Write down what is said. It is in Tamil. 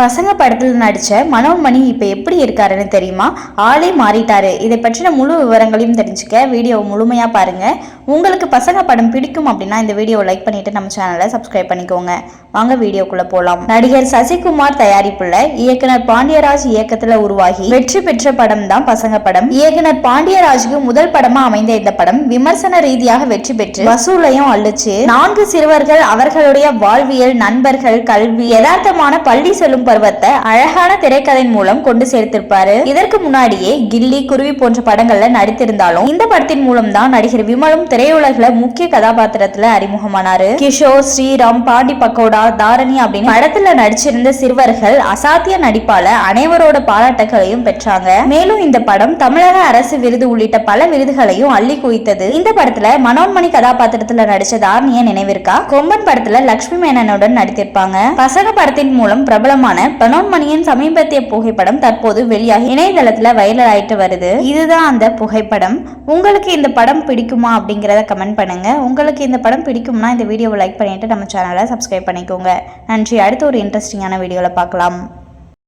பசங்க படத்தில் நடிச்ச மனோன்மணி இப்போ எப்படி இருக்காருன்னு தெரியுமா? ஆளே மாறிட்டாரு. இதை பற்றின முழு விவரங்களையும் தெரிஞ்சுக்க வீடியோவை முழுமையா பாருங்க. உங்களுக்கு பசங்க படம் பிடிக்கும் அப்படின்னா இந்த வீடியோவை லைக் பண்ணிட்டு நம்ம சேனலை சப்ஸ்கிரைப் பண்ணிக்கோங்க. வாங்க வீடியோக்குள்ளே போகலாம் நடிகர் சசிகுமார் தயாரிப்புள்ள இயக்குனர் பாண்டியராஜ் இயக்கத்தில் உருவாகி வெற்றி பெற்ற படம் தான் பசங்க படம். இயக்குனர் பாண்டியராஜுக்கு முதல் படமாக அமைந்த இந்த படம் விமர்சன ரீதியாக வெற்றி பெற்று வசூலையும் அள்ளுச்சு. நான்கு சிறுவர்கள் அவர்களுடைய வாழ்வியல் நண்பர்கள் கல்வி யதார்த்தமான பள்ளி செல்லும் பருவத்தை அழகான திரைக்கதையின் மூலம் கொண்டு சேர்த்திருப்பாரு. இதற்கு முன்னாடியே கில்லி குருவி போன்ற படங்கள்ல நடித்திருந்தாலும் இந்த படத்தின் மூலம் தான் நடிகர் விமலும் திரையுலகில முக்கிய கதாபாத்திரத்துல அறிமுகமானாரு. கிஷோர் ஸ்ரீராம் பாண்டி பக்கோடா தாரணி அப்படின்னு படத்துல நடிச்சிருந்த சிறுவர்கள் அசாத்திய நடிப்பால அனைவரோட பாராட்டுகளையும் பெற்றாங்க. மேலும் இந்த படம் தமிழக அரசு விருது உள்ளிட்ட பல விருதுகளையும் அள்ளி குவித்தது. இந்த படத்துல மனோன்மணி கதாபாத்திரத்துல நடிச்ச தாரணிய நினைவிருக்கா? கொம்பன் படத்துல லட்சுமி மேனனுடன் நடித்திருப்பாங்க. பசங்க படத்தின் மூலம் பிரபலமான மனோன்மணியின் சமீபத்திய புகைப்படம் தற்போது வெளியாகி இணையதளத்துல வைரல் ஆயிட்டு வருது. இதுதான் அந்த புகைப்படம். உங்களுக்கு இந்த படம் பிடிக்குமா அப்படிங்கிறத கமெண்ட் பண்ணுங்க. உங்களுக்கு இந்த படம் பிடிக்கும்னா இந்த வீடியோவை லைக் பண்ணிட்டு நம்ம சேனலை சப்ஸ்கிரைப் பண்ணிக்கோங்க. நன்றி. அடுத்த ஒரு இன்ட்ரெஸ்டிங்கான வீடியோவில் பார்க்கலாம்.